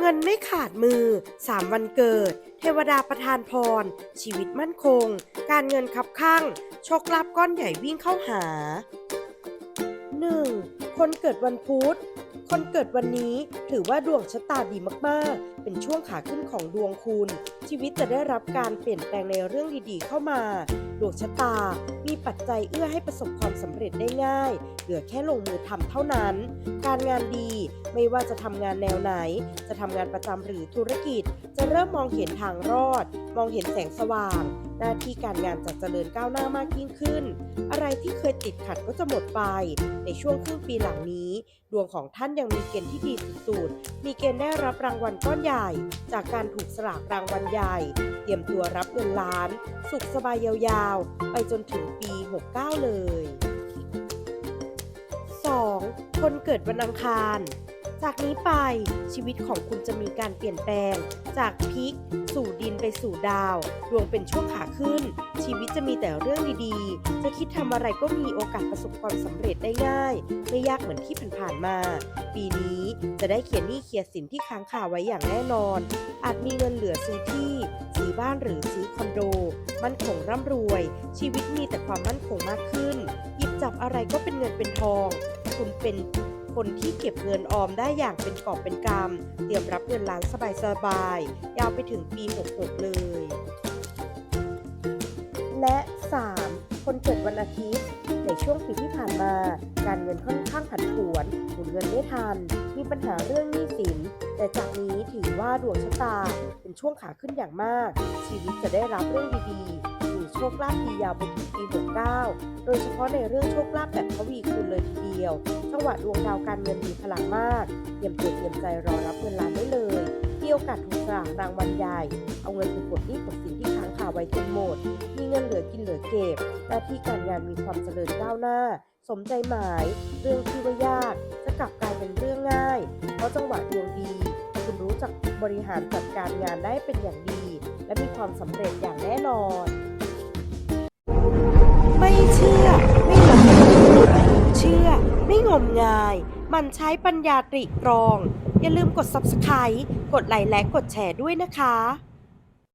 เงินไม่ขาดมือ 3 วันเกิด เทวดาประทานพร ชีวิตมั่นคง การเงินคับข้างโชคลาภก้อนใหญ่วิ่งเข้าหา 1. คนเกิดวันพุธ คนเกิดวันนี้ถือว่าดวงชะตาดีมากๆ เป็นช่วงขาขึ้นของดวงคุณ ชีวิตจะได้รับการเปลี่ยนแปลงในเรื่องดีๆ เข้ามา ดวงชะตา มีปัจจัยเอื้อให้ประสบความสำเร็จได้ง่าย เหลือแค่ลงมือทำเท่านั้น การงานดี ไม่ว่าจะทำงานแนวไหน จะทำงานประจำหรือธุรกิจ เริ่มมองเห็นทางรอด มองเห็นแสงสว่าง หน้าที่การงานจะเจริญก้าวหน้ามากยิ่งขึ้น อะไรที่เคยติดขัดก็จะหมดไป ในช่วงครึ่งปีหลังนี้ ดวงของท่านยังมีเกณฑ์ที่ดีสุดๆ มีเกณฑ์ได้รับรางวัลก้อนใหญ่ จากการถูกสลากรางวัลใหญ่ เตรียมตัวรับเงินล้าน สุขสบายยาวๆ ไปจนถึงปี 69 เลย 2. คนเกิดวันอังคาร จากนี้ไปชีวิตของคุณจะมีการเปลี่ยนแปลง จากพิก สู่ดินไปสู่ดาว ดวงเป็นช่วงขาขึ้น ชีวิตจะมีแต่เรื่องดีๆ จะคิดทำอะไรก็มีโอกาสประสบความสำเร็จได้ง่าย ไม่ยากเหมือนที่ผ่านๆมา ปีนี้จะได้เขียนหนี้เคลียร์สินที่ค้างคาไว้อย่างแน่นอน อาจมีเงินเหลือซื้อที่ซื้อบ้านหรือซื้อคอนโด มั่นคงร่ำรวย ชีวิตมีแต่ความมั่นคงมากขึ้น หยิบจับอะไรก็เป็นเงินเป็นทอง คุณเป็น คนที่เก็บเงินออมได้อย่างเป็นกอบเป็นกำเตรียมรับเงินล้านสบายๆ ยาวไปถึงปี 66 เลย และ 3. คนเกิดวันอาทิตย์ ในช่วงปีที่ผ่านมา การเงินค่อนข้างผันผวนหมุนเงินไม่ทัน มีปัญหาเรื่องหนี้สิน แต่จากนี้ถือว่าดวงชะตาเป็นช่วงขาขึ้นอย่างมาก ชีวิตจะได้รับเรื่องดีๆ มีโชคลาภดียาวไปถึงปี 69 โดยเฉพาะในเรื่องโชคลาภแบบทวีคูณเลย ดียว จังหวะดวงดาวการเงินมีพลังมากเตรียมตัวเตรียมใจรอรับเงินล้านได้เลยมีโอกาสถูกสลากรางวัลใหญ่ เอาเงินไปกดหนี้กดสินที่ค้างคาไว้จนหมด มีเงินเหลือกินเหลือเก็บ หน้าที่การงานมีความเจริญก้าวหน้า สมใจหมาย เรื่องที่ว่ายาก จะกลับกลายเป็นเรื่องง่าย เพราะจังหวะดวงดี คุณรู้จักบริหารจัดการงานได้เป็นอย่างดี และมีความสำเร็จอย่างแน่นอน ไม่เชื่อ มงายมันใช้ปัญญาตริตรอง อย่าลืมกด subscribe กดไลค์และกดแชร์ด้วยนะคะ